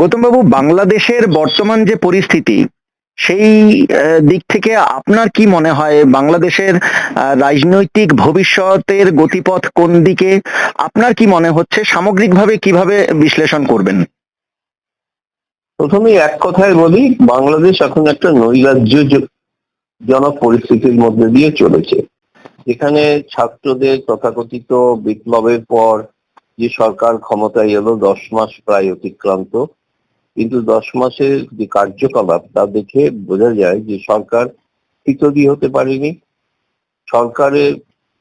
গৌতমবাবু, বাংলাদেশের বর্তমান যে পরিস্থিতি, সেই দিক থেকে আপনার কি মনে হয়? বাংলাদেশের রাজনৈতিক ভবিষ্যতের গতিপথ কোন দিকে? আপনার কি মনে হচ্ছে? সামগ্রিকভাবে কীভাবে বিশ্লেষণ করবেন? প্রথমে এক কথায় বলি, বাংলাদেশ এখন একটা নৈরাজ্য জনক পরিস্থিতির মধ্যে দিয়ে চলেছে। এখানে ছাত্রদের তথাকথিত বিপ্লবের পর যে সরকার ক্ষমতায় এলো, দশ মাস প্রায় অতিক্রান্ত। কিন্তু দশ মাসের যে কার্যকলাপ, তা দেখে বোঝা যায় যে সরকার স্থিতদি হতে পারেনি। সরকারের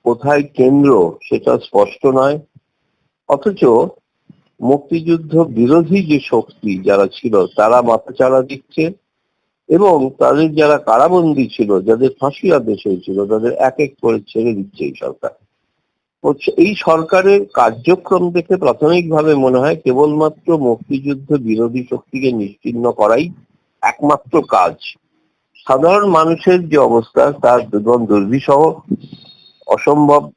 কোথায় কেন্দ্র সেটা স্পষ্ট নয়। অথচ মুক্তিযুদ্ধ বিরোধী যে শক্তি যারা ছিল, তারা মাথাচাড়া দিচ্ছে এবং তাদের যারা কারাবন্দী ছিল, যাদের ফাঁসি আদেশ হয়েছিল, তাদের এক এক করে ছেড়ে দিচ্ছে এই সরকার। হচ্ছে, এই সরকারের কার্যক্রম দেখে প্রাথমিকভাবে মনে হয় কেবলমাত্র মুক্তিযুদ্ধ বিরোধী শক্তিকে নিশ্চিহ্ন করাই একমাত্র কাজ। সাধারণ মানুষের যে অবস্থা, তার দুর্গম দুর্বিষহ, অসম্ভব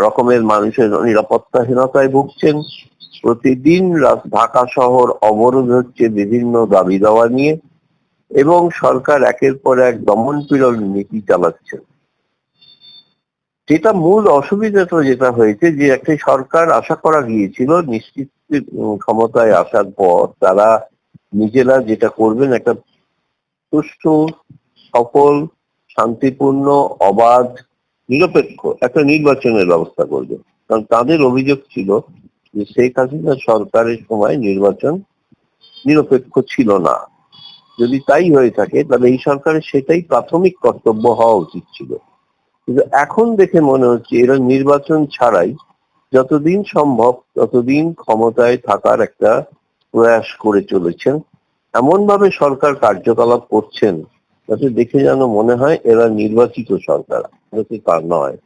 রকমের মানুষের নিরাপত্তাহীনতায় ভুগছেন। প্রতিদিন রাত- ঢাকা শহর অবরোধ হচ্ছে বিভিন্ন দাবি দাওয়া নিয়ে এবং সরকার একের পর এক দমন পীড়ন নীতি চালাচ্ছেন। যেটা মূল অসুবিধাটা যেটা হয়েছে যে একটা সরকার আশা করা গিয়েছিল, নিশ্চিত ক্ষমতায় আসার পর তারা নিজেরা যেটা করবেন, একটা সুষ্ঠু সফল, শান্তিপূর্ণ, অবাধ, নিরপেক্ষ একটা নির্বাচনের ব্যবস্থা করবে কারণ তাদের অভিযোগ ছিল যে শেখ হাসিনা সরকারের সময় নির্বাচন নিরপেক্ষ ছিল না। যদি তাই হয়ে থাকে, তাহলে এই সরকারের সেটাই প্রাথমিক কর্তব্য হওয়া উচিত ছিল। কিন্তু এখন দেখে মনে হচ্ছে এরা নির্বাচন ছাড়াই যতদিন সম্ভব, ততদিন ক্ষমতায় থাকার একটা প্রয়াস করে চলেছেন। এমন ভাবে সরকার কার্যকলাপ করছেন যাতে দেখে যেন মনে হয় এরা নির্বাচিত সরকার যাতে তা নয়।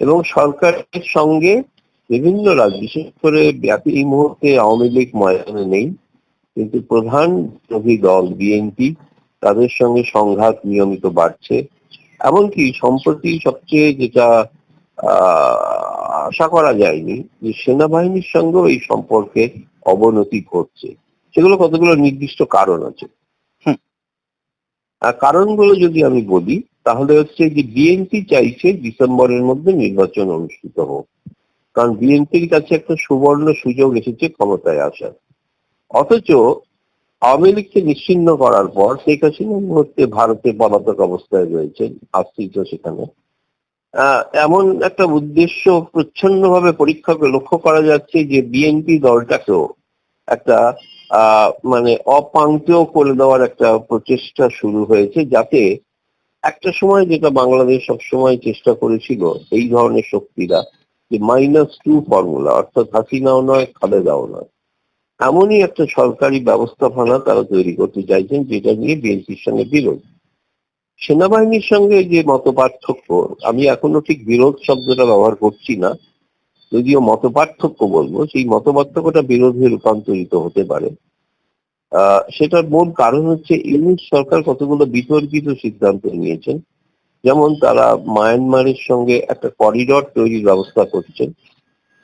এবং সরকারের সঙ্গে বিভিন্ন রাজ্য, বিশেষ করে ব্যাপী এই মুহূর্তে আওয়ামী লীগ ময়দানে নেই, কিন্তু প্রধান বিরোধী দল, বিএনপি, তাদের সঙ্গে সংঘাত নিয়মিত বাড়ছে। এমনকি সম্প্রতি সবচেয়ে যেটা আশা করা যায়নি যে সেনাবাহিনীর সঙ্গেও এই সম্পর্কে অবনতি ঘটছে। সেগুলো কতগুলো নির্দিষ্ট কারণ আছে। আর কারণগুলো যদি আমি বলি তাহলে হচ্ছে যে বিএনপি চাইছে ডিসেম্বরের মধ্যে নির্বাচন অনুষ্ঠিত হোক। কারণ বিএনপির কাছে একটা সুবর্ণ সুযোগ এসেছে ক্ষমতায় আসার। অথচ আওয়ামী লীগকে নিশ্চিহ্ন করার পর শেখ হাসিনা মুহূর্তে ভারতে পলাতক অবস্থায় রয়েছেন, আশ্রিত সেখানে। এমন একটা উদ্দেশ্য প্রচ্ছন্নভাবে পরীক্ষা করে লক্ষ্য করা যাচ্ছে যে বিএনপি দলটাকেও একটা মানে অপাঙ্কেয় করে দেওয়ার একটা প্রচেষ্টা শুরু হয়েছে, যাতে একটা সময় যেটা বাংলাদেশ সবসময় চেষ্টা করেছিল, এই ধরনের শক্তিরা, যে মাইনাস টু ফর্মুলা অর্থাৎ হাসিনাও নয়, খালেদাও নয়। এমনই একটা সরকারি ব্যবস্থাপনা তারা তৈরি করতে চাইছেন, যেটা নিয়ে বিএনপির সঙ্গে বিরোধ। সেনাবাহিনীর সঙ্গে যে মত পার্থক্য আমি এখনও ঠিক বিরোধ শব্দটা ব্যবহার করছি না, যদিও মত পার্থক্য বলব, সেই মত পার্থক্যটা বিরোধে রূপান্তরিত হতে পারে। সেটার মূল কারণ হচ্ছে ইউনিট সরকার কতগুলো বিতর্কিত সিদ্ধান্ত নিয়েছেন। যেমন তারা মায়ানমারের সঙ্গে একটা করিডর তৈরির ব্যবস্থা করছেন।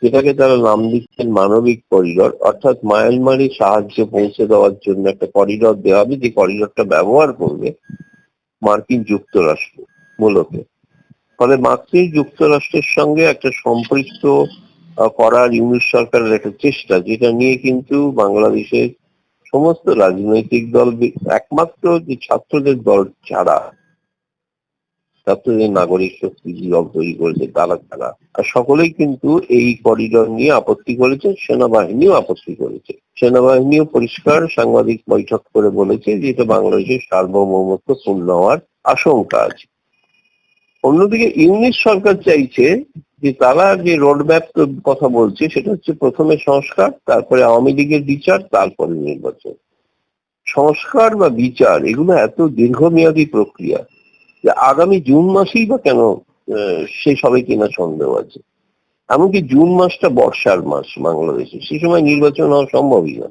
যেটাকে তারা নাম দিচ্ছেন মানবিক করিডর, অর্থাৎ মায়ানমারে সাহায্য পৌঁছে দেওয়ার জন্য একটা করিডর দেওয়া হবে, যে করিডরটা ব্যবহার করবে মার্কিন যুক্তরাষ্ট্র মূলত। ফলে মার্কিন যুক্তরাষ্ট্রের সঙ্গে একটা সম্পৃক্ত করার ইউনিট সরকারের একটা চেষ্টা, যেটা নিয়ে কিন্তু বাংলাদেশের সমস্ত রাজনৈতিক দল একমাত্র যে ছাত্রদের দল ছাড়া ছাত্রদের নাগরিক শক্তি দল তৈরি করেছে, তারা ছাড়া আর সকলেই কিন্তু এই করিডর নিয়ে আপত্তি করেছে, সেনাবাহিনীও আপত্তি করেছে। সেনাবাহিনীও পরিষ্কার সাংবাদিক বৈঠক করে বলেছে যে এটা বাংলাদেশের সার্বভৌমত্ব পূর্ণ হওয়ার আশঙ্কা আছে। অন্যদিকে ইউনিট সরকার চাইছে যে তারা যে রোডম্যাপ কথা বলছে, সেটা হচ্ছে প্রথমে সংস্কার, তারপরে আওয়ামী লীগের বিচার, তারপরে নির্বাচন। সংস্কার বা বিচার, এগুলো এত দীর্ঘমেয়াদী প্রক্রিয়া। যে আগামী জুন মাসেই বা কেন শেষ হবে কিনা সন্দেহ আছে। এমনকি জুন মাসটা বর্ষার মাস বাংলাদেশে। সে সময় নির্বাচন হওয়া সম্ভবই না।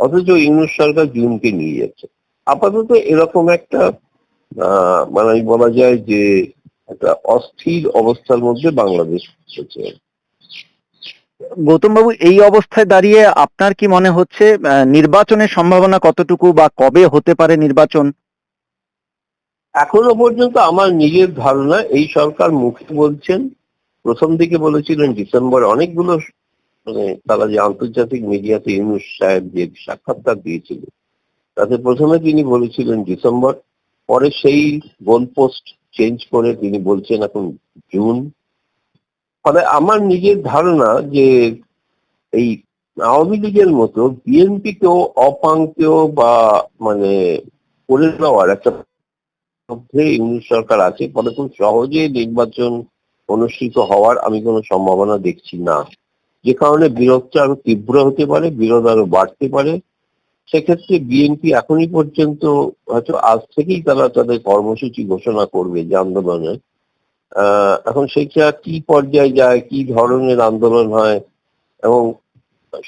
অথচ ইউনুস সরকার জুনকে নিয়ে যাচ্ছে। আপাতত এরকম একটা মানে বলা যায় যে একটা অস্থির অবস্থার মধ্যে বাংলাদেশ রয়েছে গৌতম বাবু এই অবস্থায় দাঁড়িয়ে আপনার কি মনে হচ্ছে নির্বাচনের সম্ভাবনা কতটুকু বা কবে হতে পারে নির্বাচন? এখনও পর্যন্ত আমার নিজের ধারণা এই সরকার মুখে বলছেন, প্রথম দিকে বলেছিলেন ডিসেম্বর অনেকগুলো মানে তারা যে আন্তর্জাতিক মিডিয়াতে ইউনুস সাহেব যে সাক্ষাৎকার দিয়েছিল, তাতে প্রথমে তিনি বলেছিলেন ডিসেম্বর, পরে সেই গোল পোস্ট চেঞ্জ করে তিনি বলছেন এখন জুন। ফলে আমার নিজের ধারণা যে এই আওয়ামী লীগের মতো বিএনপিকেও অপাঙ্কেও বা মানে করে নেওয়ার একটা মধ্যে ইউনিট সরকার আছে, ফলে খুব সহজে নির্বাচন অনুষ্ঠিত হওয়ার আমি কোনো সম্ভাবনা দেখছি না। যে কারণে বিরোধটা আরও তীব্র হতে পারে, বিরোধ আরও বাড়তে পারে। সেক্ষেত্রে বিএনপি এখনই পর্যন্ত হয়তো আজ থেকেই তারা তাদের কর্মসূচি ঘোষণা করবে যে আন্দোলনের। এখন সেটা কি পর্যায়ে যায়, কি ধরনের আন্দোলন হয়, এবং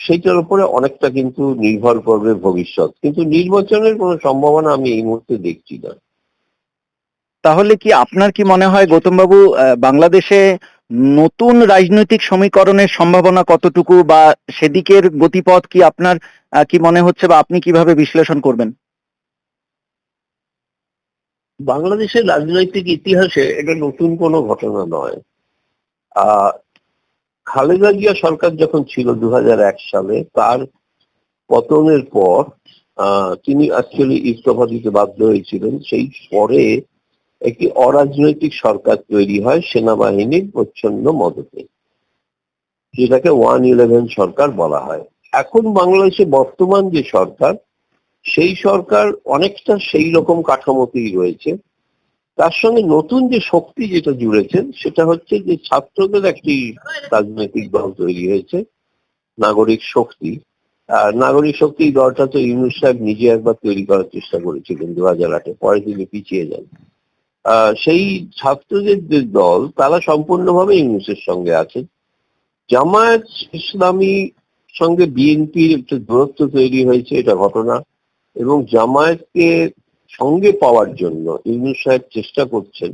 সেটার উপরে অনেকটা কিন্তু নির্ভর করবে ভবিষ্যৎ। কিন্তু নির্বাচনের কোনো সম্ভাবনা আমি এই মুহূর্তে দেখছি না। তাহলে কি আপনার কি মনে হয় গৌতম বাবু আহ, বাংলাদেশে নতুন রাজনৈতিক সমীকরণের সম্ভাবনা কতটুকু বা সেদিকের গতিপথ কি আপনার কি মনে হচ্ছে বা আপনি কীভাবে বিশ্লেষণ করবেন? বাংলাদেশের রাজনৈতিক ইতিহাসে এটা নতুন কোনো ঘটনা নয়। খালেদা জিয়া সরকার যখন ছিল দু হাজার এক সালে তার পতনের পর তিনি অ্যাকচুয়ালি ইস্তফা দিতে বাধ্য হয়েছিলেন। সেই পরে একটি অরাজনৈতিক সরকার তৈরি হয় সেনাবাহিনীর প্রচ্ছন্ন মদতে, যেটাকে ওয়ান ইলেভেন সরকার বলা হয়। এখন বাংলাদেশে বর্তমান যে সরকার, সেই সরকার অনেকটা সেই রকম কাঠামোতেই রয়েছে। তার সঙ্গে নতুন যে শক্তি যেটা জুড়েছেন সেটা হচ্ছে যে ছাত্রদের একটি রাজনৈতিক দল তৈরি হয়েছে, নাগরিক শক্তি। আর নাগরিক শক্তি দলটা তো ইউনুস সাহেব নিজে একবার তৈরি করার চেষ্টা করেছিলেন দু হাজার আটে, পরে তিনি পিছিয়ে যান। সেই ছাত্রদের যে দল, তারা সম্পূর্ণভাবে ইউনুসের সঙ্গে আছে। জামায়াত ইসলামী সঙ্গে বিএনপির একটা দূরত্ব তৈরি হয়েছে, এটা ঘটনা। এবং জামায়াতকে সঙ্গে পাওয়ার জন্য ইউনুস সাহেব চেষ্টা করছেন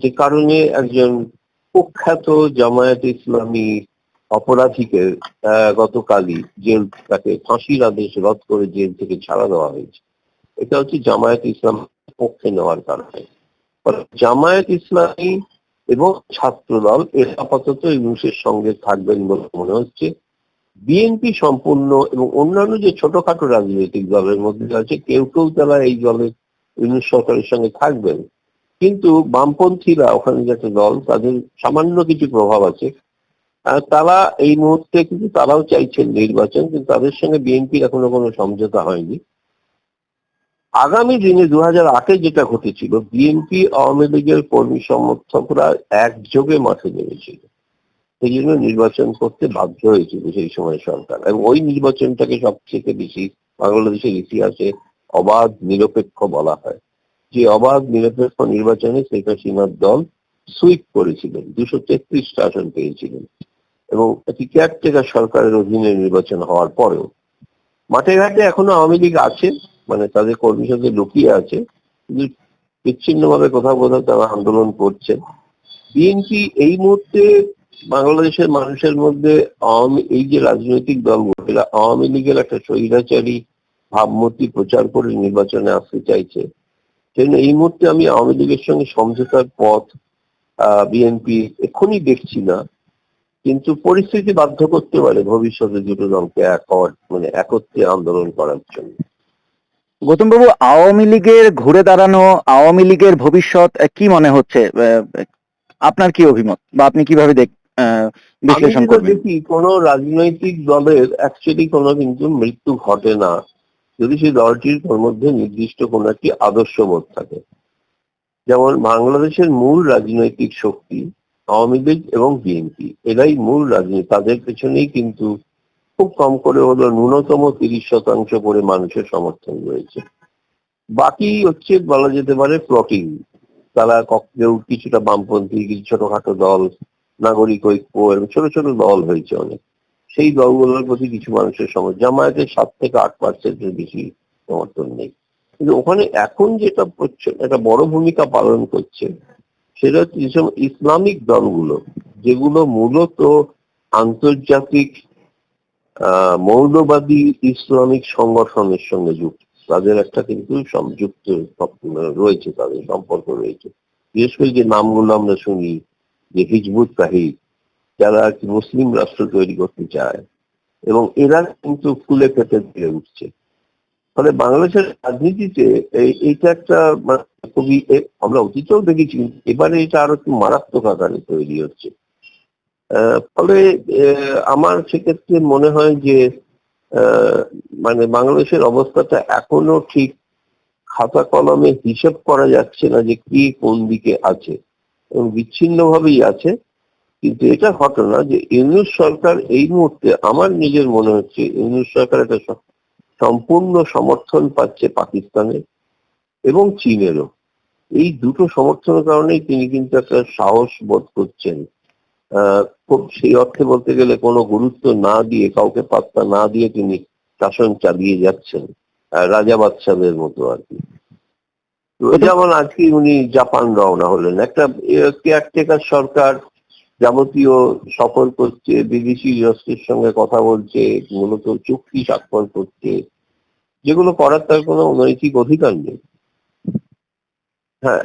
যে কারণে একজন প্রখ্যাত জামায়াত ইসলামী অপরাধীকে গতকালই জেল তাকে ফাঁসির আদেশ রদ করে জেল থেকে ছাড়া দেওয়া হয়েছে। এটা হচ্ছে জামায়াত ইসলাম পক্ষে নেওয়ার কারণে। জামায়াত ইসলামী এবং ছাত্রদল এর আপাতত এই ইউনুসের সঙ্গে থাকবেন বলে মনে হচ্ছে। বিএনপি সম্পূর্ণ এবং অন্যান্য যে ছোটখাটো রাজনৈতিক দলের মধ্যে আছে কেউ কেউ তারা এই দলের ইউনুস সরকারের সঙ্গে থাকবেন। কিন্তু বামপন্থীরা, ওখানে যে একটা দল, তাদের সামান্য কিছু প্রভাব আছে। তারা এই মুহূর্তে কিন্তু তারাও চাইছেন নির্বাচন, কিন্তু তাদের সঙ্গে বিএনপির এখনও কোনো সমঝোতা হয়নি। আগামী দিনে দু হাজার আটে যেটা ঘটেছিল বিএনপি আওয়ামী লীগের কর্মী সমর্থকরা একযোগে মাঠে নেমেছিল। সেই জন্য নির্বাচন করতে বাধ্য হয়েছিল সেই সময় সরকার। এবং ওই নির্বাচনটাকে সবথেকে বেশি বাংলাদেশের ইতিহাসে অবাধ নিরপেক্ষ বলা হয়। যে অবাধ নিরপেক্ষ নির্বাচনে শেখ হাসিনার দল সুইপ করেছিলেন, দুশো তেত্রিশটা আসন পেয়েছিলেন। এবং একটি সরকারের অধীনে নির্বাচন হওয়ার পরেও। মাঠে ঘাটে এখনও আওয়ামী লীগ আছে মানে তাদের কর্মী সাথে লুকিয়ে আছে, কিন্তু বিচ্ছিন্নভাবে কোথাও কোথাও তারা আন্দোলন করছে। বিএনপি এই মুহূর্তে বাংলাদেশের মানুষের মধ্যে আওয়ামী, এই যে রাজনৈতিক দলগুলো এরা আওয়ামী লীগের একটা স্বৈরাচারী ভাবমূর্তি প্রচার করে নির্বাচনে আসতে চাইছে। সেজন্য এই মুহূর্তে আমি আওয়ামী লীগের সঙ্গে সমঝোতার পথ বিএনপি এক্ষুনি দেখছি না, কিন্তু পরিস্থিতি বাধ্য করতে পারে ভবিষ্যতে দুটো দলকে এক মানে একত্রে আন্দোলন করার জন্য। গৌতম বাবু আওয়ামী লীগের ঘুরে দাঁড়ানো আওয়ামী লীগের ভবিষ্যৎ কি মনে হচ্ছে? আপনার কি অভিমত? বা আপনি কীভাবে দেখ বিশ্লেষণ করবেন? দেখি কোন রাজনৈতিক দলের অ্যাকচুয়ালি কোনো কিন্তু মৃত্যু ঘটে না। যদি সেই দলটির মধ্যে নির্দিষ্ট কোনো একটি আদর্শবোধ থাকে। যেমন বাংলাদেশের মূল রাজনৈতিক শক্তি আওয়ামী লীগ এবং বিএনপি। এরাই মূল রাজনীতি তাদের পেছনেই কিন্তু খুব কম করে হলো ন্যূনতম তিরিশ শতাংশ করে মানুষের সমর্থন রয়েছে। বাকি হচ্ছে বলা যেতে পারে প্লটিং তারা কেউ কিছুটা বামপন্থী, কিছু ছোটখাটো দল, নাগরিক ঐক্য এবং ছোট ছোট দল হয়েছে অনেক। সেই দলগুলোর প্রতি কিছু মানুষের সমর্থন, জামায়াতের সাত থেকে আট পার্সেন্টের বেশি সমর্থন নেই। কিন্তু ওখানে এখন যেটা একটা বড় ভূমিকা পালন করছে, সেটা হচ্ছে ইসলামিক দলগুলো, যেগুলো মূলত আন্তর্জাতিক মৌলবাদী ইসলামিক সংগঠনের সঙ্গে যুক্ত। তাদের একটা কিন্তু সংযুক্ত রয়েছে, তাদের সম্পর্ক রয়েছে। বিশেষ করে যে নামগুলো আমরা শুনি, যে হিজবুত তাহিদ, যারা আর কি মুসলিম রাষ্ট্র তৈরি করতে চায়, এবং এরা কিন্তু ফুলে ফেটে দিয়ে উঠছে। ফলে বাংলাদেশের রাজনীতিতে এই- এইটা একটা মানে খুবই আমরা অতীতেও দেখেছি এবারে এটা আরও একটু মারাত্মক আকারে তৈরি হচ্ছে। ফলে আমার সেক্ষেত্রে মনে হয় যে মানে বাংলাদেশের অবস্থাটা এখনও ঠিক খাতা কলমে হিসেব করা যাচ্ছে না যে কি কোন দিকে আছে। এবং বিচ্ছিন্ন ভাবেই আছে। কিন্তু এটা ঘটনা যে ইউনুস সরকার এই মুহূর্তে, আমার নিজের মনে হচ্ছে, ইউনুস সরকার একটা সম্পূর্ণ সমর্থন পাচ্ছে পাকিস্তানের এবং চীনেরও। এই দুটো সমর্থনের কারণেই তিনি কিন্তু একটা সাহস বোধ করছেন। খুব সেই অর্থে বলতে গেলে কোনো গুরুত্ব না দিয়ে কাউকে পাত্তা না দিয়ে তিনি শাসন চালিয়ে যাচ্ছেন রাজা বাদশাদের মতো আর কি। যেমন আজকে উনি জাপান রওনা হলেন একটা কেয়ারটেকার সরকার যাবতীয় সফর করছে বিদেশি রাষ্ট্রের সঙ্গে কথা বলছে মূলত চুক্তি স্বাক্ষর করছে যেগুলো করার তার কোনো নৈতিক অধিকার নেই। হ্যাঁ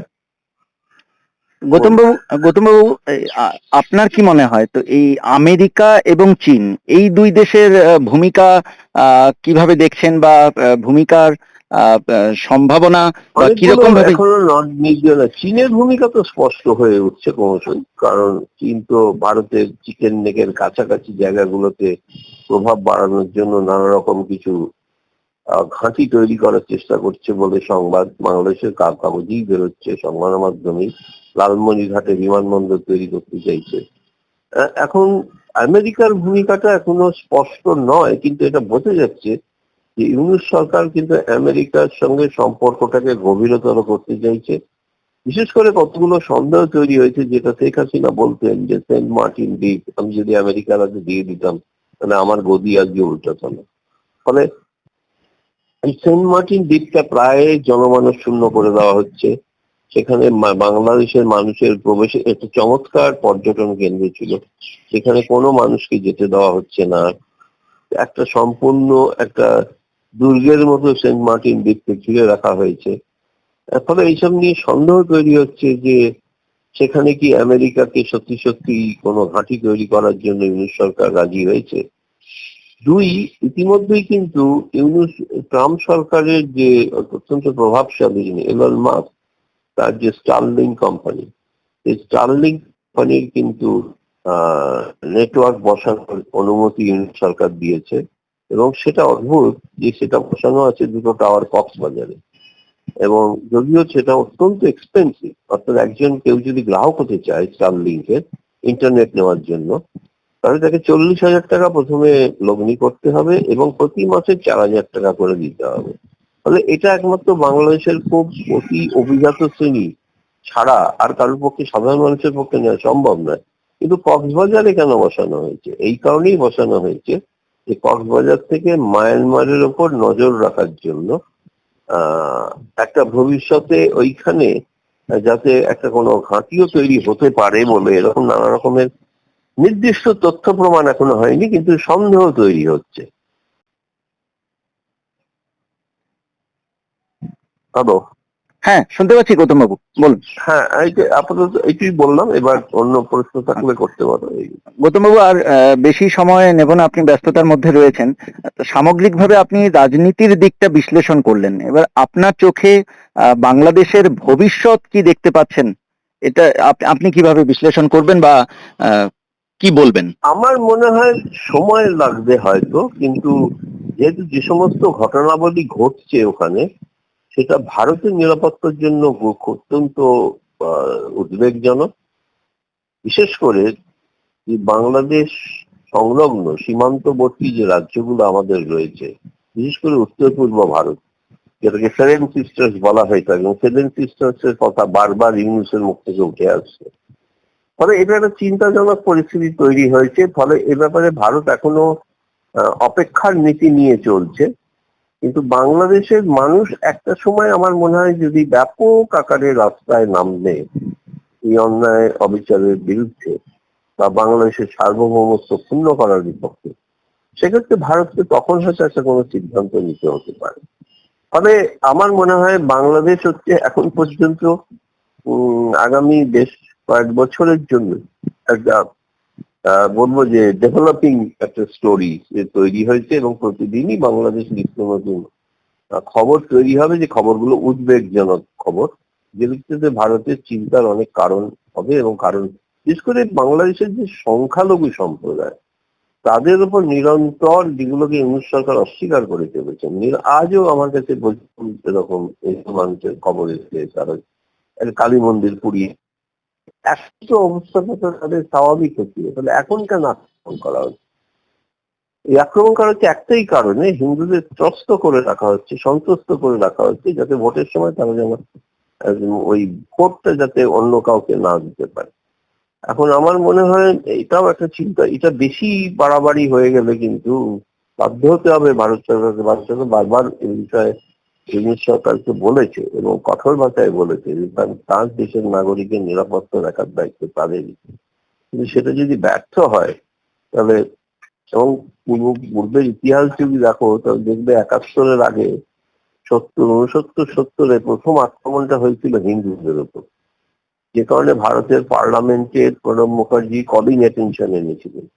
গৌতমবাবু গৌতমবাবু এই, আ- আপনার কি মনে হয়? তো এই আমেরিকা এবং চীন এই দুই দেশের ভূমিকা কীভাবে দেখছেন বা ভূমিকার সম্ভাবনা কীরকম ভাবে চীনের ভূমিকা তো স্পষ্ট হয়ে উঠছে ক্রমশই কারণ চীন তো ভারতের চিকেন নেকের কাছাকাছি জায়গাগুলোতে প্রভাব বাড়ানোর জন্য নানা রকম কিছু ঘাঁটি তৈরি করার চেষ্টা করছে বলে সংবাদ বাংলাদেশের কাগজেই বেরোচ্ছে সংবাদ মাধ্যমেই। লালমনিরহাটে বিমানবন্দর তৈরি করতে চাইছে। এখন আমেরিকার ভূমিকাটা এখনও স্পষ্ট নয়, কিন্তু এটা বোঝা যাচ্ছে যে ইউনুস সরকার কিন্তু আমেরিকার সঙ্গে সম্পর্কটাকে গভীরতর করতে চাইছে। বিশেষ করে কতগুলো সন্দেহ তৈরি হয়েছে, যেটা শেখ হাসিনা বলতেন যে, সেন্ট মার্টিন দ্বীপ, আমি যদি আমেরিকার আগে দিয়ে দিতাম, তাহলে আমার গদি আজকে উল্টাতো না ফলে সেন্ট মার্টিন দ্বীপটা প্রায় জনমানব শূন্য করে দেওয়া হচ্ছে। সেখানে বাংলাদেশের মানুষের প্রবেশে একটা চমৎকার পর্যটন কেন্দ্র ছিল। সেখানে কোনো মানুষকে যেতে দেওয়া হচ্ছে না। একটা সম্পূর্ণ একটা দুর্গের মতো সেন্ট মার্টিন দ্বীপকে ঘিরে রাখা হয়েছে। ফলে এইসব নিয়ে সন্দেহ তৈরি হচ্ছে যে সেখানে কি আমেরিকাকে সত্যি সত্যি কোনো ঘাঁটি তৈরি করার জন্য ইউনুস সরকার রাজি হয়েছে? দুই, ইতিমধ্যেই কিন্তু ইউনুস ট্রাম্প সরকারের যে অত্যন্ত প্রভাবশালী এলন মাস্ক তার যে স্টারলিং কোম্পানি এই স্টারলিং কোম্পানির কিন্তু নেটওয়ার্ক বসানোর অনুমতি ইউনিট সরকার দিয়েছে এবং সেটা অদ্ভুত যে সেটা বসানো আছে দুটো টাওয়ার কক্সবাজারে। এবং যদিও সেটা অত্যন্ত এক্সপেন্সিভ অর্থাৎ একজন কেউ যদি গ্রাহক হতে চায় স্টারলিংকের ইন্টারনেট নেওয়ার জন্য, তাহলে তাকে চল্লিশ হাজার টাকা প্রথমে লগ্নি করতে হবে এবং প্রতি মাসে চার হাজার টাকা করে দিতে হবে। ফলে এটা একমাত্র বাংলাদেশের খুব অতি অভিজাত শ্রেণি ছাড়া আর কারোর পক্ষে, সাধারণ মানুষের পক্ষে নেওয়া সম্ভব নয়। কিন্তু কক্সবাজারে কেন বসানো হয়েছে? এই কারণেই বসানো হয়েছে যে কক্সবাজার থেকে মায়ানমারের ওপর নজর রাখার জন্য একটা ভবিষ্যতে ওইখানে যাতে একটা কোনো ঘাঁটিও তৈরি হতে পারে বলে এরকম নানা রকমের নির্দিষ্ট তথ্য প্রমাণ এখনও হয়নি, কিন্তু সন্দেহ তৈরি হচ্ছে। হ্যালো হ্যাঁ শুনতে পাচ্ছি গৌতমবাবু বলুন। হ্যাঁ এই যে আপাতত এইটুই বললাম এবার অন্য প্রশ্ন থাকলে করতে পারো এই গৌতমবাবু আর বেশি সময় নেব না আপনি ব্যস্ততার মধ্যে রয়েছেন। সামগ্রিকভাবে আপনি রাজনীতির দিকটা বিশ্লেষণ করলেন। এবার আপনার চোখে বাংলাদেশের ভবিষ্যৎ কি দেখতে পাচ্ছেন? এটা আপনি কীভাবে বিশ্লেষণ করবেন বা কি বলবেন? আমার মনে হয় সময় লাগবে হয়তো কিন্তু যেহেতু যে সমস্ত ঘটনাবলী ঘটছে ওখানে সেটা ভারতের নিরাপত্তার জন্য অত্যন্ত উদ্বেগজনক। বিশেষ করে বাংলাদেশ সংলগ্ন সীমান্তবর্তী যে রাজ্যগুলো আমাদের রয়েছে, বিশেষ করে উত্তর পূর্ব ভারত, যেটাকে সেভেন সিস্টার্স বলা হয়ে থাকে এবং সেভেন সিস্টার্স এর কথা বারবার ইউনুসের মুখ থেকে উঠে আসছে। ফলে এটা একটা চিন্তাজনক পরিস্থিতি তৈরি হয়েছে, ফলে এ ব্যাপারে ভারত এখনও অপেক্ষার নীতি নিয়ে চলছে। কিন্তু বাংলাদেশের মানুষ একটা সময় আমার মনে হয় যদি ব্যাপক আকারে রাস্তায় নামবে এই অন্যায় অবিচারের বিরুদ্ধে বা বাংলাদেশের সার্বভৌমত্ব ক্ষুণ্ণ করার বিপক্ষে, সেক্ষেত্রে ভারতকে তখন হয়তো একটা কোনো সিদ্ধান্ত নিতে হতে পারে। ফলে আমার মনে হয় বাংলাদেশ হচ্ছে এখন পর্যন্ত আগামী বেশ কয়েক বছরের জন্য একটা বলব যে ডেভেলপিং একটা স্টোরি তৈরি হয়েছে এবং প্রতিদিনই বাংলাদেশ নিত্য নতুন খবর তৈরি হবে। যে খবরগুলো উদ্বেগজনক খবর যেগুলোতে ভারতের চিন্তার অনেক কারণ হবে এবং কারণ বিশেষ করে বাংলাদেশের যে সংখ্যালঘু সম্প্রদায়, তাদের উপর নিরন্তর যেগুলোকে ইংলিশ সরকার অস্বীকার করে চলেছেন। আজও আমার কাছে এরকম মানুষের খবর এসেছে, তারা কালী মন্দির পুড়িয়ে অবস্থাটা তো তাদের স্বাভাবিক তাহলে এখন কেন আক্রমণ করা হচ্ছে? এই আক্রমণ করা হচ্ছে একটাই কারণে হিন্দুদের ত্রস্ত করে রাখা হচ্ছে করে রাখা হচ্ছে, যাতে ভোটের সময় তারা যেন ওই ভোটটা যাতে অন্য কাউকে না দিতে পারে। এখন আমার মনে হয় এটাও একটা চিন্তা, এটা বেশি বাড়াবাড়ি হয়ে গেলে কিন্তু বাধ্য হতে হবে ভারত সরকারকে, ভারত সরকার বারবার এই বিষয়ে ইংলিশ সরকারকে বলেছে এবং কঠোর ভাষায় বলেছে যে তার- দেশের নাগরিকের নিরাপত্তা রাখার দায়িত্ব তাদেরই। কিন্তু সেটা যদি ব্যর্থ হয়, তাহলে এবং পূর্ব পূর্বের ইতিহাস যদি দেখো, তাহলে দেখবে একাত্তরের আগে সত্তর উনসত্তর সত্তরে প্রথম আক্রমণটা হয়েছিল হিন্দুদের উপর। যে কারণে ভারতের পার্লামেন্টের প্রণব মুখার্জি কলিং অ্যাটেনশন এনেছিলেন।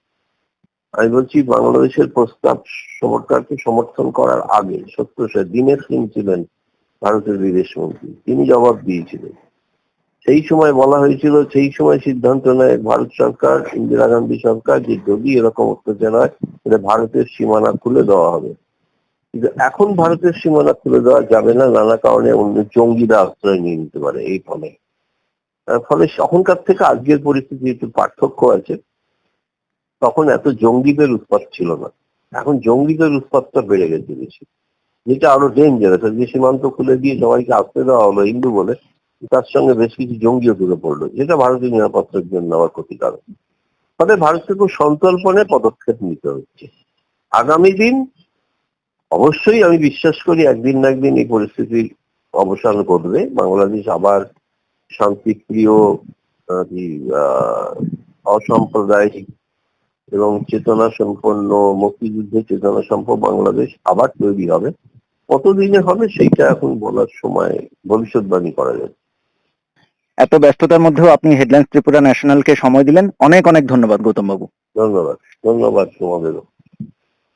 আমি বলছি, বাংলাদেশের প্রস্তাব সরকারকে সমর্থন করার আগে সত্তর সালে দিনের সিং ছিলেন ভারতের বিদেশ মন্ত্রী তিনি জবাব দিয়েছিলেন। সেই সময় বলা হয়েছিল, সেই সময় সিদ্ধান্ত নেয় ভারত সরকার, ইন্দিরা গান্ধী সরকার, যে যদি এরকম অত্যাচার হয়, তাহলে ভারতের সীমানা খুলে দেওয়া হবে। কিন্তু এখন ভারতের সীমানা খুলে দেওয়া যাবে না, নানা কারণে অন্য জঙ্গিরা আশ্রয় নিয়ে নিতে পারে এই ফলে। ফলে তখনকার থেকে আজকের পরিস্থিতি একটু পার্থক্য আছে। তখন এত জঙ্গিদের উৎপাত ছিল না। এখন জঙ্গিদের উৎপাতটা বেড়ে গেছে বেশি। যেটা আরও ডেঞ্জারাস যে সীমান্ত খুলে দিয়ে সবাইকে আসতে দেওয়া হলো হিন্দু বলে, তার সঙ্গে বেশ কিছু জঙ্গিও তুলে পড়ল, যেটা ভারতীয় নিরাপত্তার জন্য আবার ক্ষতিকারক। ফলে ভারতকে খুব সন্তর্পণে পদক্ষেপ নিতে হচ্ছে। আগামী দিন অবশ্যই আমি বিশ্বাস করি একদিন না একদিন এই পরিস্থিতির অবসান ঘটবে। বাংলাদেশ আবার শান্তিপ্রিয় অসাম্প্রদায়িক এবং চেতনা সম্পন্ন মুক্তিযুদ্ধের চেতনা সম্পন্ন বাংলাদেশ আবার তৈরি হবে। কতদিনে হবে সেইটা এখন বলার সময় ভবিষ্যৎবাণী করা যাবে। এত ব্যস্ততার মধ্যেও আপনি হেডলাইন্স ত্রিপুরা ন্যাশনালকে সময় দিলেন। অনেক অনেক ধন্যবাদ গৌতম বাবু ধন্যবাদ। ধন্যবাদ তোমাদেরও।